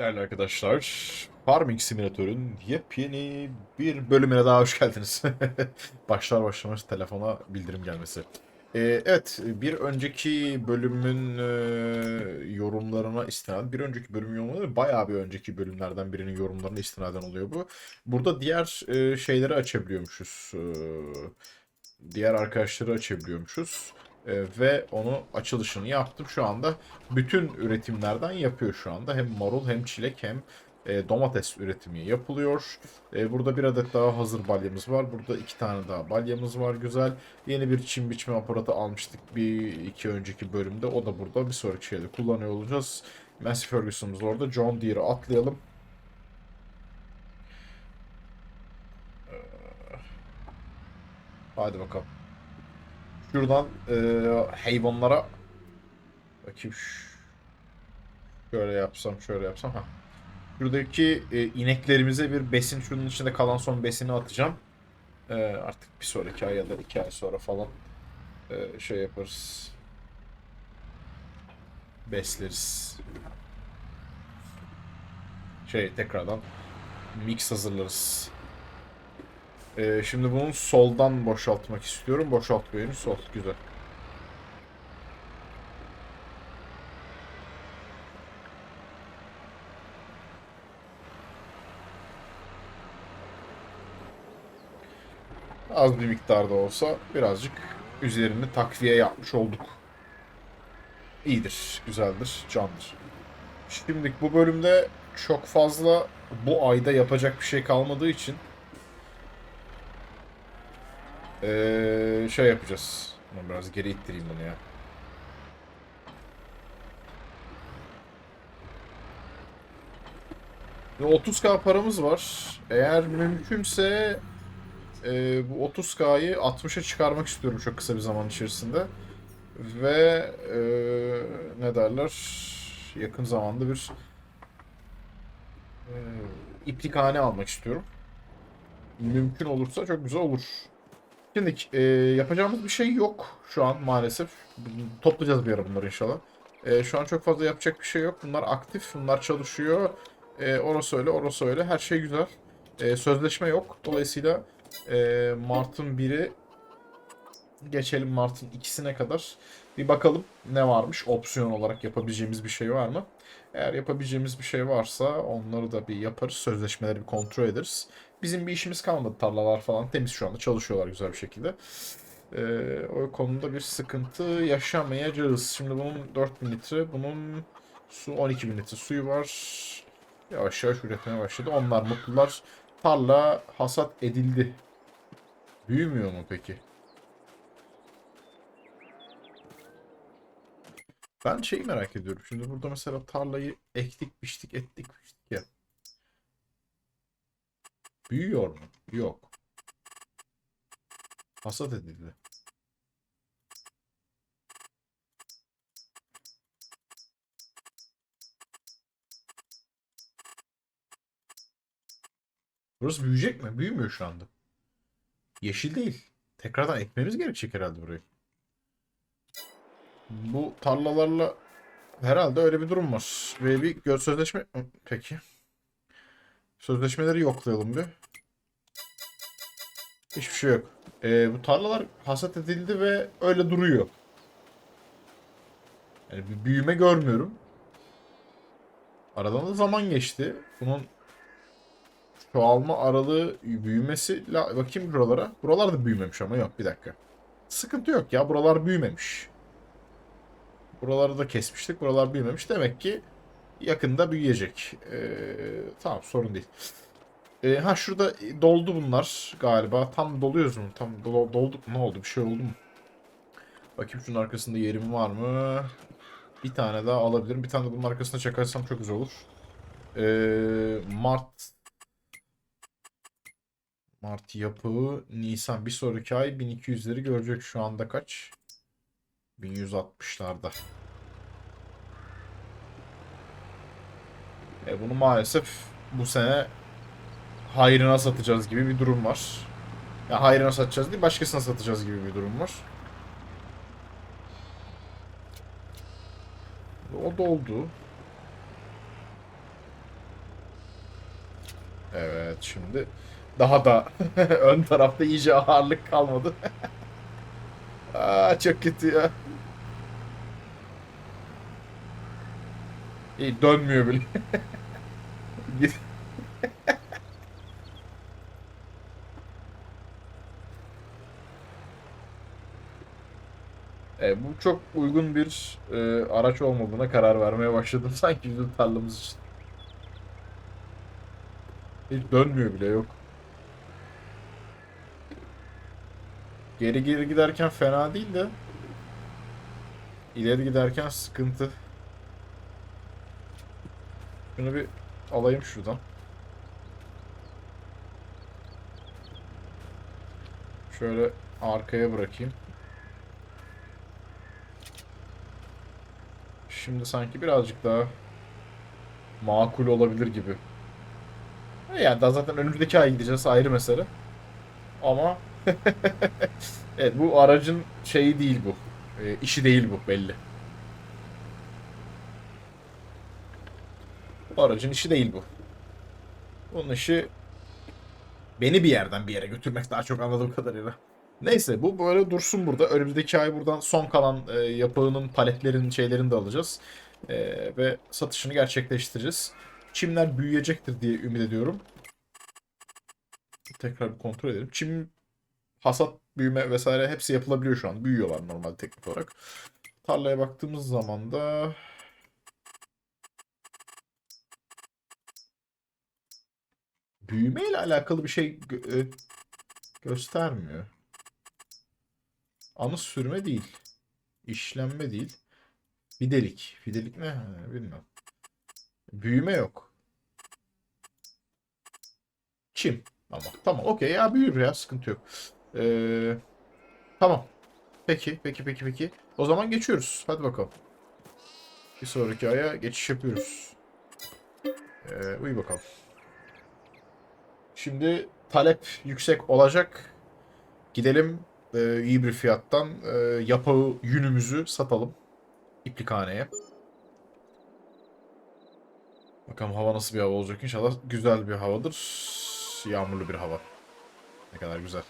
Değerli arkadaşlar, Farming Simülatör'ün yepyeni bir bölümüne daha hoş geldiniz. Başlar başlamaz telefona bildirim gelmesi. Ee, evet, bir önceki bölümün e, yorumlarına istinaden, bir önceki bölüm yorumları bayağı bir önceki bölümlerden birinin yorumlarına istinaden oluyor bu. Burada diğer e, şeyleri açabiliyormuşuz. Ee, diğer arkadaşları açabiliyormuşuz. Ee, ve onu açılışını yaptım. Şu anda bütün üretimlerden yapıyor şu anda. Hem marul hem çilek hem e, domates üretimi yapılıyor. E, burada bir adet daha hazır balyamız var. Burada iki tane daha balyamız var. Güzel. Yeni bir çim biçme aparatı almıştık bir iki önceki bölümde. O da burada. Bir sonraki şeyde kullanıyor olacağız. Massey Ferguson'umuz orada. John Deere'ı atlayalım. Ee, Hadi bakalım. Şuradan e, hayvanlara bakayım şöyle yapsam şöyle yapsam ha. Şuradaki e, ineklerimize bir besin şunun içinde kalan son besini atacağım. E, artık bir sonraki ay ya da iki ay sonra falan e, şey yaparız. Besleriz. Şey tekrardan mix hazırlarız. Ee, şimdi bunu soldan boşaltmak istiyorum. Boşaltmıyor henüz. Sol. Güzel. Az bir miktarda olsa birazcık üzerini takviye yapmış olduk. İyidir, güzeldir, candır. Şimdilik bu bölümde çok fazla bu ayda yapacak bir şey kalmadığı için ee, şey yapacağız. Ben biraz geri ittireyim bunu ya. Ve 30k paramız var. Eğer mümkünse e, bu 30k'yı 60'a çıkarmak istiyorum çok kısa bir zaman içerisinde. Ve e, ne derler? Yakın zamanda bir e, iplikhane almak istiyorum. Mümkün olursa çok güzel olur. Şimdi e, yapacağımız bir şey yok şu an maalesef. Toplayacağız bir ara bunları inşallah. E, şu an çok fazla yapacak bir şey yok. Bunlar aktif, bunlar çalışıyor. E, orası öyle, orası öyle. Her şey güzel. E, sözleşme yok. Dolayısıyla e, Mart'ın biri geçelim Mart'ın ikisine kadar. Bir bakalım ne varmış. Opsiyon olarak yapabileceğimiz bir şey var mı? Eğer yapabileceğimiz bir şey varsa onları da bir yaparız. Sözleşmeleri bir kontrol ederiz. Bizim bir işimiz kalmadı. Tarlalar falan temiz şu anda. Çalışıyorlar güzel bir şekilde. Ee, o konuda bir sıkıntı yaşamayacağız. Şimdi bunun 4000 litre, bunun su 12.000 litre suyu var. Yavaş yavaş üretmeye başladı. Onlar mutlular. Tarla hasat edildi. Büyümüyor mu peki? Ben şeyi merak ediyorum. Şimdi burada mesela tarlayı ektik, biçtik, ettik, biçtik ya. Büyüyor mu? Yok. Hasat edildi. Burası büyüyecek mi? Büyümüyor şu anda. Yeşil değil. Tekrardan ekmemiz gerekecek herhalde burayı. Bu tarlalarla herhalde öyle bir durum var. Ve bir gö- sözleşme... Peki. Sözleşmeleri yoklayalım bir. Hiçbir şey yok. Ee, bu tarlalar hasat edildi ve öyle duruyor. Yani bir büyüme görmüyorum. Aradan da zaman geçti. Bunun çoğalma aralığı büyümesi... Bakayım buralara. Buralar da büyümemiş ama yok bir dakika. Sıkıntı yok ya. Buralar büyümemiş. Buraları da kesmiştik. Buralar büyümemiş. Demek ki yakında büyüyecek. Ee, tamam sorun değil. Ee, ha şurada doldu bunlar galiba. Tam doluyoruz mu? Tam dol- dolduk mu? Ne oldu? Bir şey oldu mu? Bakayım şunun arkasında yerim var mı? Bir tane daha alabilirim. Bir tane de bunun arkasına çakarsam çok güzel olur. Ee, Mart Mart yapı Nisan bir sonraki ay 1200'leri görecek şu anda kaç? 1160'larda. E bunu maalesef bu sene hayrına satacağız gibi bir durum var. Ya hayrına satacağız değil başkasına satacağız gibi bir durum var. O doldu. Evet şimdi daha da ön tarafta iyice ağırlık kalmadı. Aa, çok kötü ya. İyi dönmüyor bile. Git. E, bu çok uygun bir e, araç olmadığına karar vermeye başladım sanki bizim tarlamız için. Hiç dönmüyor bile yok. Geri geri giderken fena değil de ileri giderken sıkıntı. Şunu bir alayım şuradan. Şöyle arkaya bırakayım. Şimdi sanki birazcık daha makul olabilir gibi. Yani daha zaten önümüzdeki ay gideceğiz ayrı mesele. Ama evet bu aracın şeyi değil bu. E, işi değil bu belli. Bu aracın işi değil bu. Bunun işi beni bir yerden bir yere götürmek daha çok anladığım kadarıyla. Neyse bu böyle dursun burada. Önümüzdeki ay buradan son kalan e, yapığının, paletlerin, şeylerini de alacağız. E, ve satışını gerçekleştireceğiz. Çimler büyüyecektir diye ümit ediyorum. Tekrar bir kontrol edelim. Çim, hasat, büyüme vesaire hepsi yapılabiliyor şu an. Büyüyorlar normal teknik olarak. Tarlaya baktığımız zaman da büyüme ile alakalı bir şey gö- e, göstermiyor. Anı sürme değil. İşlenme değil. Fidelik. Fidelik ne? Ha, bilmiyorum. Büyüme yok. Çim. Ama tamam okey ya büyür ya sıkıntı yok. Ee, tamam. Peki peki peki peki. O zaman geçiyoruz. Hadi bakalım. Bir sonraki aya geçiş yapıyoruz. Ee, uyu bakalım. Şimdi talep yüksek olacak. Gidelim e, iyi bir fiyattan e, yapağı yünümüzü satalım. İplikhaneye. Bakalım hava nasıl bir hava olacak inşallah güzel bir havadır. Yağmurlu bir hava. Ne kadar güzel.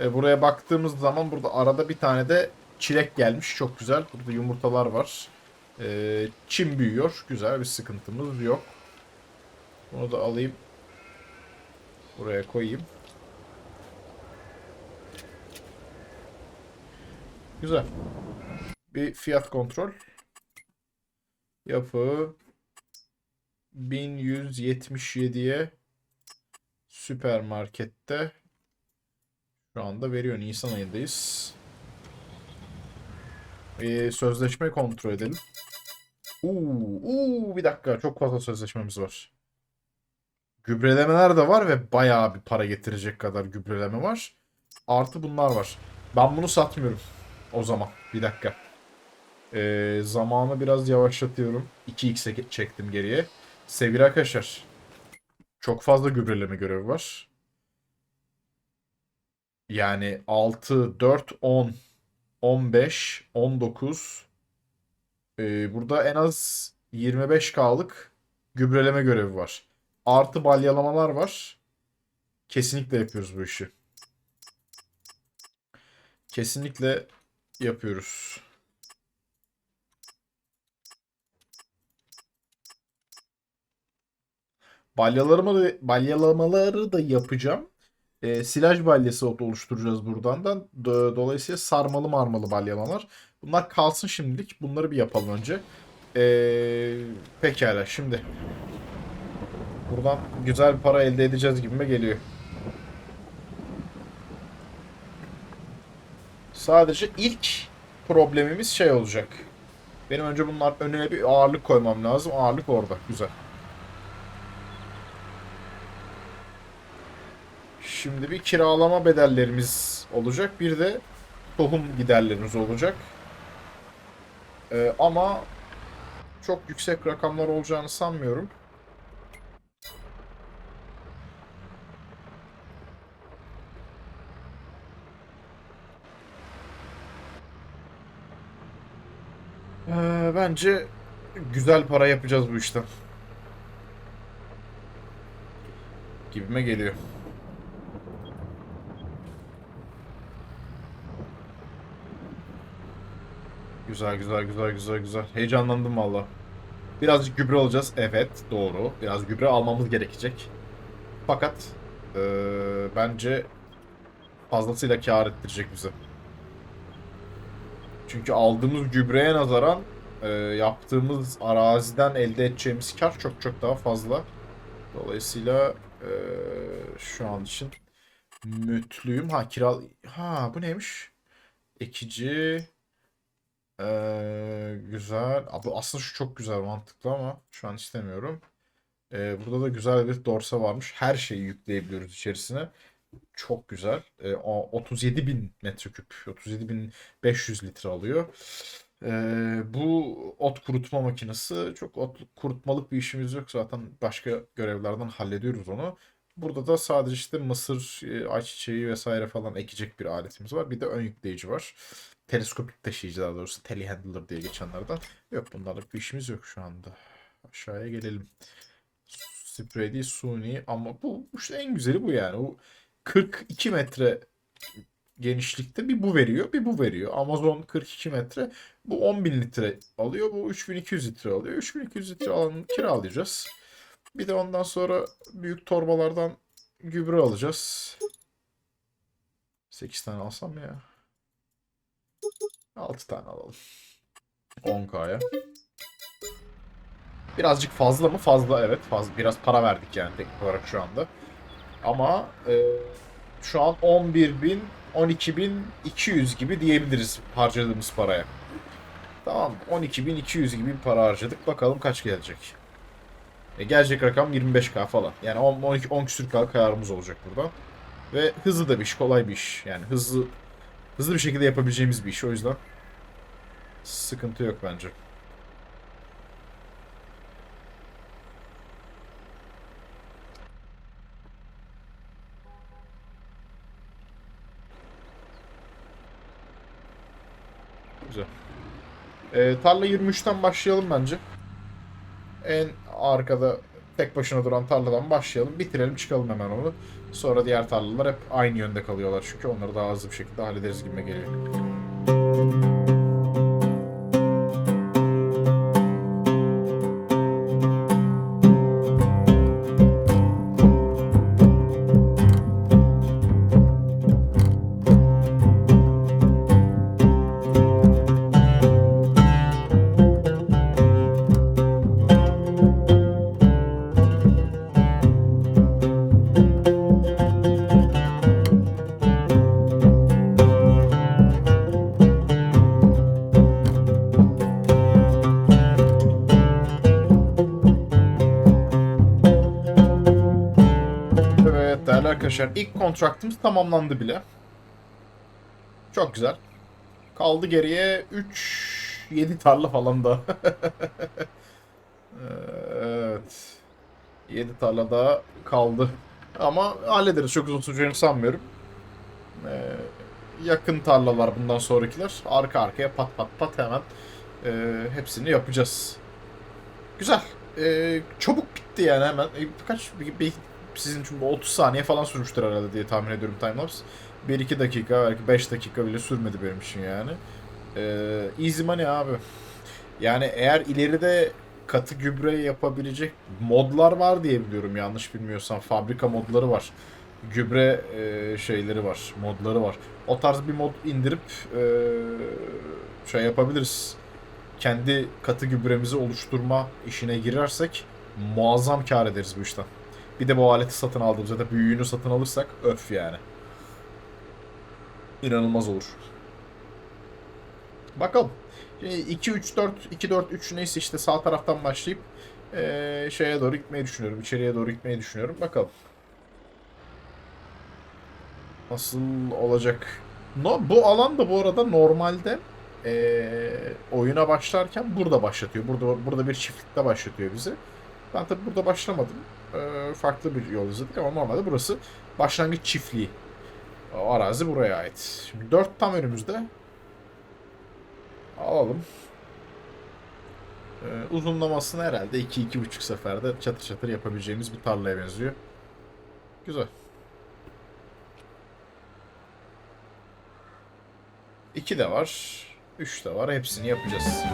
E, buraya baktığımız zaman burada arada bir tane de çilek gelmiş. Çok güzel. Burada yumurtalar var. E, çim büyüyor. Güzel bir sıkıntımız yok. Bunu da alayım. Buraya koyayım. Güzel. Bir fiyat kontrol. Yapı 1177'ye süpermarkette şu anda veriyor. Nisan ayındayız. Ee, sözleşme kontrol edelim. Uuu, uuu, bir dakika. Çok fazla sözleşmemiz var. Gübrelemeler de var ve bayağı bir para getirecek kadar gübreleme var. Artı bunlar var. Ben bunu satmıyorum. O zaman. Bir dakika. Ee, zamanı biraz yavaşlatıyorum. 2x'e çektim geriye. Sevgili arkadaşlar. Çok fazla gübreleme görevi var. Yani 6, 4, 10, 15, 19. Ee, burada en az 25K'lık gübreleme görevi var. Artı balyalamalar var. Kesinlikle yapıyoruz bu işi. Kesinlikle yapıyoruz. Balyalarımı da, balyalamaları da yapacağım. E, silaj balyası oluşturacağız buradan da. Do- Dolayısıyla sarmalı marmalı balyalamalar. Bunlar kalsın şimdilik. Bunları bir yapalım önce. E, pekala şimdi. Buradan güzel bir para elde edeceğiz gibime geliyor. Sadece ilk problemimiz şey olacak. Benim önce bunlar önüne bir ağırlık koymam lazım. Ağırlık orada. Güzel. Şimdi bir kiralama bedellerimiz olacak. Bir de tohum giderlerimiz olacak. Ee, ama çok yüksek rakamlar olacağını sanmıyorum. Ee, bence güzel para yapacağız bu işten. Gibime geliyor. Güzel güzel güzel güzel güzel. Heyecanlandım valla. Birazcık gübre alacağız. Evet doğru. Biraz gübre almamız gerekecek. Fakat eee, bence fazlasıyla kâr ettirecek bize. Çünkü aldığımız gübreye nazaran eee, yaptığımız araziden elde edeceğimiz kar çok çok daha fazla. Dolayısıyla eee, şu an için mutluyum. Ha kiral... Ha bu neymiş? Ekici... Ee, güzel. Aslında şu çok güzel mantıklı ama şu an istemiyorum. Ee, burada da güzel bir dorsa varmış. Her şeyi yükleyebiliyoruz içerisine. Çok güzel. Ee, o 37.000 metreküp, 37.500 litre alıyor. Ee, bu ot kurutma makinesi çok ot kurutmalık bir işimiz yok zaten başka görevlerden hallediyoruz onu. Burada da sadece işte mısır, e, ayçiçeği vesaire falan ekecek bir aletimiz var. Bir de ön yükleyici var. Teleskopik taşıyıcı daha doğrusu telehandler diye geçenlerden. Yok bunlarla bir işimiz yok şu anda. Aşağıya gelelim. Sprey değil suni ama bu işte en güzeli bu yani. Bu 42 metre genişlikte bir bu veriyor bir bu veriyor. Amazon 42 metre bu 10.000 litre alıyor bu 3200 litre alıyor. 3200 litre alanı kiralayacağız. Bir de ondan sonra büyük torbalardan gübre alacağız. 8 tane alsam ya? 6 tane alalım. 10k'ya. Birazcık fazla mı? Fazla evet. Fazla. Biraz para verdik yani teknik olarak şu anda. Ama e, şu an 11.000 12.200 gibi diyebiliriz harcadığımız paraya. Tamam 12.200 gibi bir para harcadık. Bakalım kaç gelecek. E, gelecek rakam 25k falan. Yani 10, 12, 10 küsür k karımız olacak burada. Ve hızlı da bir iş, kolay bir iş. Yani hızlı hızlı bir şekilde yapabileceğimiz bir iş. O yüzden sıkıntı yok bence. Güzel. Ee, tarla 23'ten başlayalım bence. En arkada tek başına duran tarladan başlayalım. Bitirelim çıkalım hemen onu. Sonra diğer tarlalar hep aynı yönde kalıyorlar çünkü onları daha hızlı bir şekilde hallederiz gibi geliyor. Arkadaşlar ilk kontraktımız tamamlandı bile. Çok güzel. Kaldı geriye 3 7 tarla falan da. evet. 7 tarla daha kaldı. Ama hallederiz. Çok uzun süreceğini sanmıyorum. Ee, yakın tarlalar bundan sonrakiler. Arka arkaya pat pat pat hemen e, hepsini yapacağız. Güzel. Ee, çabuk bitti yani hemen. E, Kaç bir, bir- sizin için bu 30 saniye falan sürmüştür herhalde diye tahmin ediyorum timelapse. 1-2 dakika belki 5 dakika bile sürmedi benim için yani. Ee, easy money abi. Yani eğer ileride katı gübre yapabilecek modlar var diye biliyorum yanlış bilmiyorsam. Fabrika modları var. Gübre e, şeyleri var, modları var. O tarz bir mod indirip e, şey yapabiliriz. Kendi katı gübremizi oluşturma işine girersek muazzam kar ederiz bu işten. Bir de bu aleti satın aldığımızda da büyüğünü satın alırsak öf yani. İnanılmaz olur. Bakalım. Şimdi 2 3 4 2 4 3 neyse işte sağ taraftan başlayıp eee, şeye doğru gitmeyi düşünüyorum. İçeriye doğru gitmeyi düşünüyorum. Bakalım. Nasıl olacak? No, bu alan da bu arada normalde eee, oyuna başlarken burada başlatıyor. Burada burada bir çiftlikte başlatıyor bizi. Ben tabi burada başlamadım. Eee, farklı bir yol izledik ama normalde burası başlangıç çiftliği. O arazi buraya ait. Şimdi 4 tam önümüzde. Alalım. Ee, uzunlamasını herhalde 2-2,5 seferde çatır çatır yapabileceğimiz bir tarlaya benziyor. Güzel. İki de var. Üç de var. Hepsini yapacağız.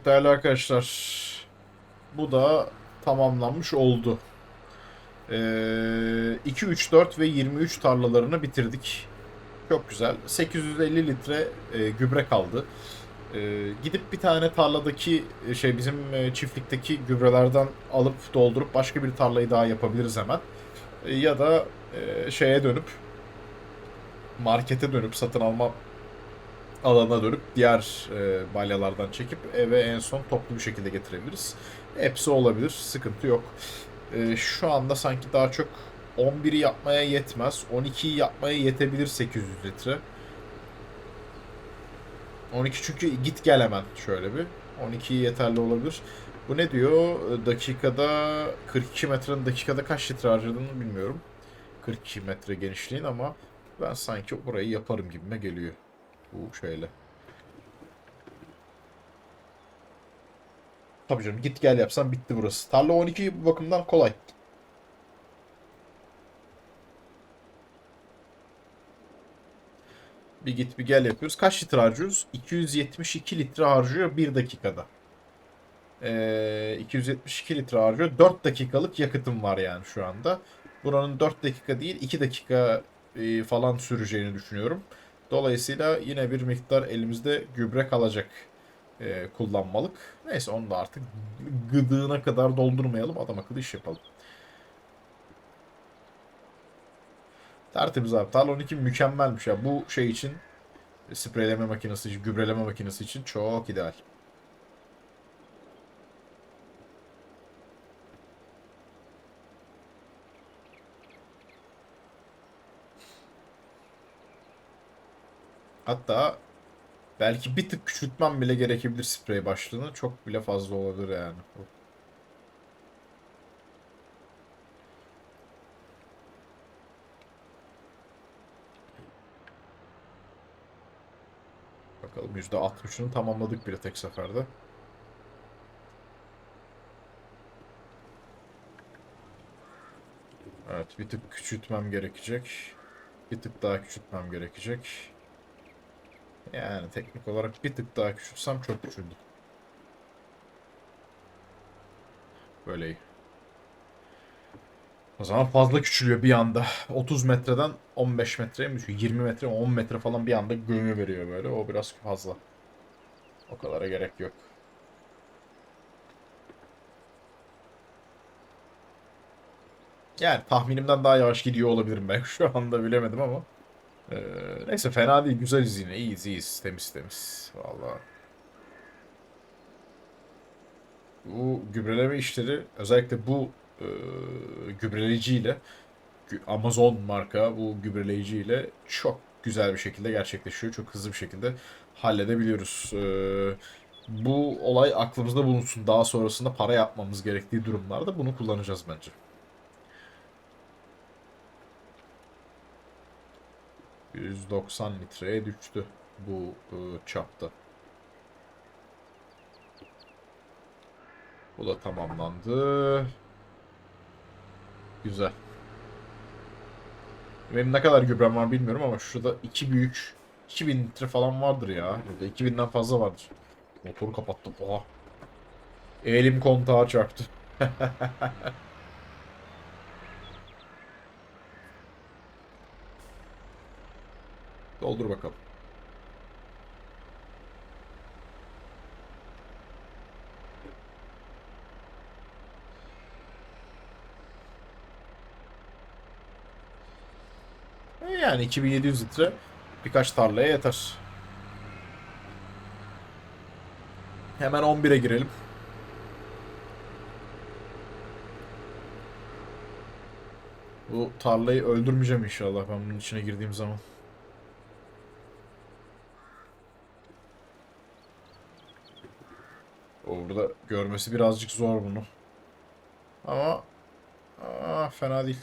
Evet değerli arkadaşlar. Bu da tamamlanmış oldu. Ee, 2, 3, 4 ve 23 tarlalarını bitirdik. Çok güzel. 850 litre e, gübre kaldı. Ee, gidip bir tane tarladaki e, şey bizim e, çiftlikteki gübrelerden alıp doldurup başka bir tarlayı daha yapabiliriz hemen. E, ya da e, şeye dönüp markete dönüp satın alma alana dönüp diğer e, balyalardan çekip eve en son toplu bir şekilde getirebiliriz. Hepsi olabilir. Sıkıntı yok. E, şu anda sanki daha çok 11'i yapmaya yetmez. 12'yi yapmaya yetebilir 800 litre. 12 çünkü git gel hemen şöyle bir. 12 yeterli olabilir. Bu ne diyor? Dakikada 42 metrenin dakikada kaç litre harcadığını bilmiyorum. 42 metre genişliğin ama ben sanki burayı yaparım gibime geliyor. Bu şöyle. Tabii canım git gel yapsan bitti burası. Tarla 12 bu bakımdan kolay. Bir git bir gel yapıyoruz. Kaç litre harcıyoruz? 272 litre harcıyor 1 dakikada. Ee, 272 litre harcıyor. 4 dakikalık yakıtım var yani şu anda. Buranın 4 dakika değil 2 dakika e, falan süreceğini düşünüyorum. Dolayısıyla yine bir miktar elimizde gübre kalacak e, kullanmalık. Neyse onu da artık gıdığına kadar doldurmayalım. Adam akıllı iş yapalım. Tertemiz abi. Talon 12 mükemmelmiş ya. Bu şey için spreyleme makinesi, gübreleme makinesi için çok ideal. Hatta belki bir tık küçültmem bile gerekebilir sprey başlığını. Çok bile fazla olabilir yani. Bakalım %60'ını tamamladık bile tek seferde. Evet bir tık küçültmem gerekecek. Bir tık daha küçültmem gerekecek. Yani teknik olarak bir tık daha küçültsem çok küçüldü. Böyle iyi. O zaman fazla küçülüyor bir anda. 30 metreden 15 metreye mi düşüyor? 20 metre 10 metre falan bir anda gömü veriyor böyle. O biraz fazla. O kadara gerek yok. Yani tahminimden daha yavaş gidiyor olabilirim ben şu anda bilemedim ama. Ee, neyse fena değil. Güzeliz yine. İyiyiz iyiyiz. Temiz temiz. Vallahi. Bu gübreleme işleri özellikle bu e, gübreleyiciyle Amazon marka bu gübreleyiciyle çok güzel bir şekilde gerçekleşiyor. Çok hızlı bir şekilde halledebiliyoruz. Ee, bu olay aklımızda bulunsun. Daha sonrasında para yapmamız gerektiği durumlarda bunu kullanacağız bence. ...190 litreye düştü bu e, çapta. Bu da tamamlandı. Güzel. Benim ne kadar gübrem var bilmiyorum ama şurada iki büyük 2000 litre falan vardır ya. Burada 2000'den fazla vardır. Motoru kapattım. Oha. Elim kontağa çarptı. Doldur bakalım. Yani 2700 litre birkaç tarlaya yeter. Hemen 11'e girelim. Bu tarlayı öldürmeyeceğim inşallah ben bunun içine girdiğim zaman. Orada görmesi birazcık zor bunu. Ama aa, fena değil.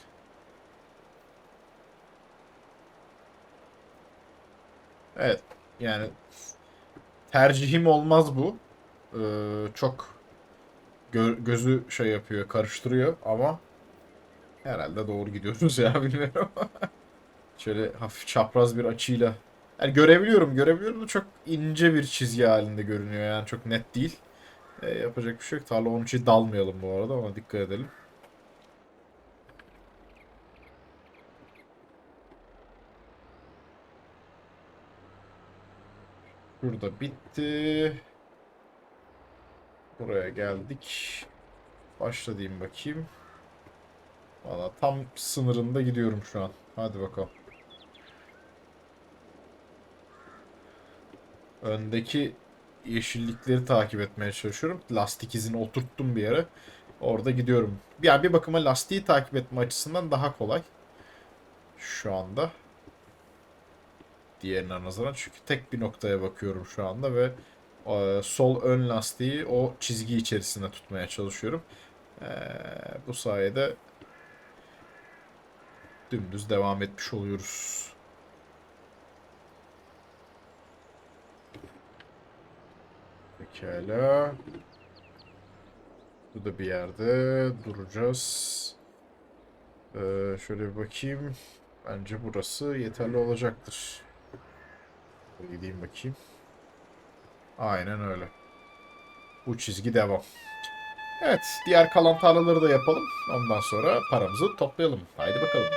Evet. Yani tercihim olmaz bu. Ee, çok gö- gözü şey yapıyor, karıştırıyor ama herhalde doğru gidiyoruz ya bilmiyorum. Şöyle hafif çapraz bir açıyla. Yani görebiliyorum, görebiliyorum da çok ince bir çizgi halinde görünüyor yani çok net değil. Ee, yapacak bir şey yok. Tarla 13'e dalmayalım bu arada ona dikkat edelim. Burada bitti. Buraya geldik. Başla diyeyim bakayım. Valla tam sınırında gidiyorum şu an. Hadi bakalım. Öndeki yeşillikleri takip etmeye çalışıyorum. Lastik izini oturttum bir yere. Orada gidiyorum. Ya bir bakıma lastiği takip etme açısından daha kolay. Şu anda. Diğerine nazaran. Çünkü tek bir noktaya bakıyorum şu anda ve e, sol ön lastiği o çizgi içerisinde tutmaya çalışıyorum. E, bu sayede dümdüz devam etmiş oluyoruz. Pekala. Bu da bir yerde duracağız. Ee, şöyle bir bakayım. Bence burası yeterli olacaktır. Bir Gideyim bakayım. Aynen öyle. Bu çizgi devam. Evet, diğer kalan tarlaları da yapalım. Ondan sonra paramızı toplayalım. Haydi bakalım.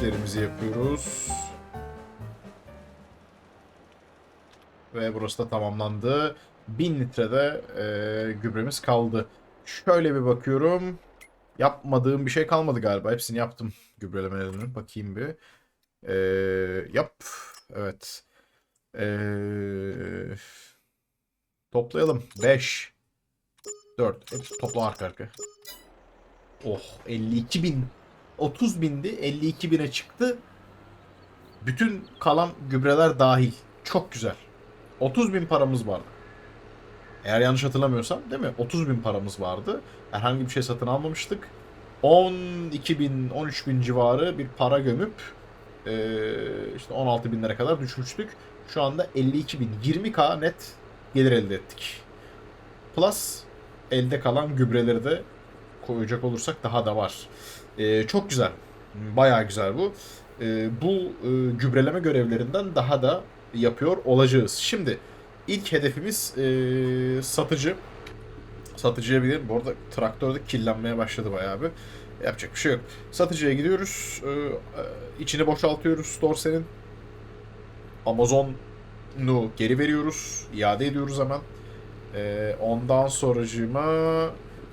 Son patchlerimizi yapıyoruz. Ve burası da tamamlandı. 1000 litrede e, gübremiz kaldı. Şöyle bir bakıyorum. Yapmadığım bir şey kalmadı galiba. Hepsini yaptım gübrelemelerinin. Bakayım bir. E, yap. Evet. E, toplayalım. 5 4. Hepsi topla arka arka. Oh 52 bin. 30 bindi 52 bine çıktı. Bütün kalan gübreler dahil. Çok güzel. 30 bin paramız vardı. Eğer yanlış hatırlamıyorsam değil mi? 30 bin paramız vardı. Herhangi bir şey satın almamıştık. 12 bin, 13 bin civarı bir para gömüp eee, işte 16 binlere kadar düşmüştük. Şu anda 52 bin, 20k net gelir elde ettik. Plus elde kalan gübreleri de koyacak olursak daha da var. Eee, çok güzel. Bayağı güzel bu. Eee, bu eee, gübreleme görevlerinden daha da yapıyor olacağız. Şimdi ilk hedefimiz eee, satıcı. Satıcıya bir Bu arada traktörde kirlenmeye başladı bayağı bir. Yapacak bir şey yok. Satıcıya gidiyoruz. Ee, e, içini boşaltıyoruz Dorsen'in. Amazon'u geri veriyoruz. iade ediyoruz hemen. Ee, ondan sonracığıma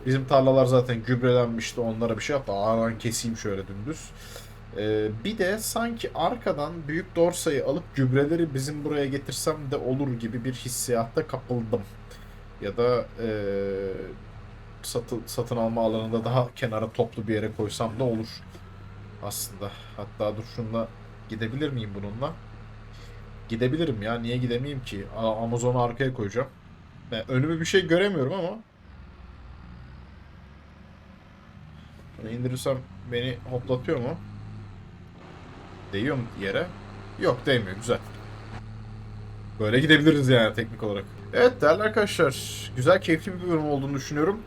bizim tarlalar zaten gübrelenmişti. Onlara bir şey yaptı. Ağadan keseyim şöyle dümdüz. Ee, bir de sanki arkadan büyük dorsayı alıp gübreleri bizim buraya getirsem de olur gibi bir hissiyatta kapıldım. Ya da eee, satın, satın alma alanında daha kenara toplu bir yere koysam da olur. Aslında. Hatta dur şununla gidebilir miyim bununla? Gidebilirim ya. Niye gidemeyeyim ki? Amazon'u arkaya koyacağım. Ben önümü bir şey göremiyorum ama. Bunu indirirsem beni hoplatıyor mu? Değiyor mu yere? Yok değmiyor. Güzel. Böyle gidebiliriz yani teknik olarak. Evet değerli arkadaşlar. Güzel keyifli bir bölüm olduğunu düşünüyorum.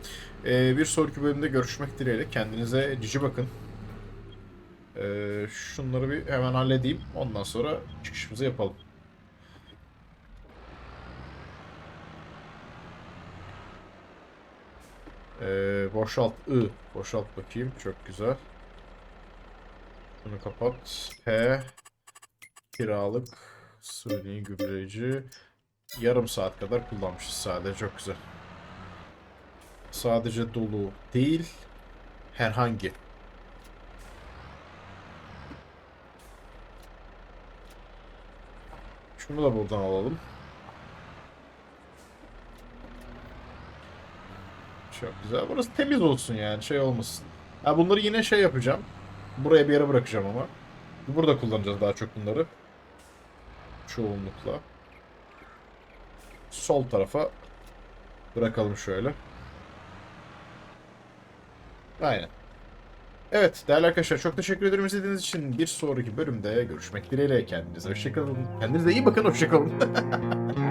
Ee, bir sonraki bölümde görüşmek dileğiyle. Kendinize cici bakın. Ee, şunları bir hemen halledeyim. Ondan sonra çıkışımızı yapalım. Ee, boşalt I. Boşalt bakayım. Çok güzel. Bunu kapat. P. Kiralık. Suni gübreci. Yarım saat kadar kullanmışız sadece. Çok güzel. Sadece dolu değil. Herhangi. Şunu da buradan alalım. Çok güzel. Burası temiz olsun yani şey olmasın. Ha bunları yine şey yapacağım. Buraya bir yere bırakacağım ama. Burada kullanacağız daha çok bunları. Çoğunlukla. Sol tarafa bırakalım şöyle. Aynen. Evet değerli arkadaşlar çok teşekkür ederim izlediğiniz için. Bir sonraki bölümde görüşmek dileğiyle. Kendinize hoşçakalın. Kendinize iyi bakın hoşçakalın.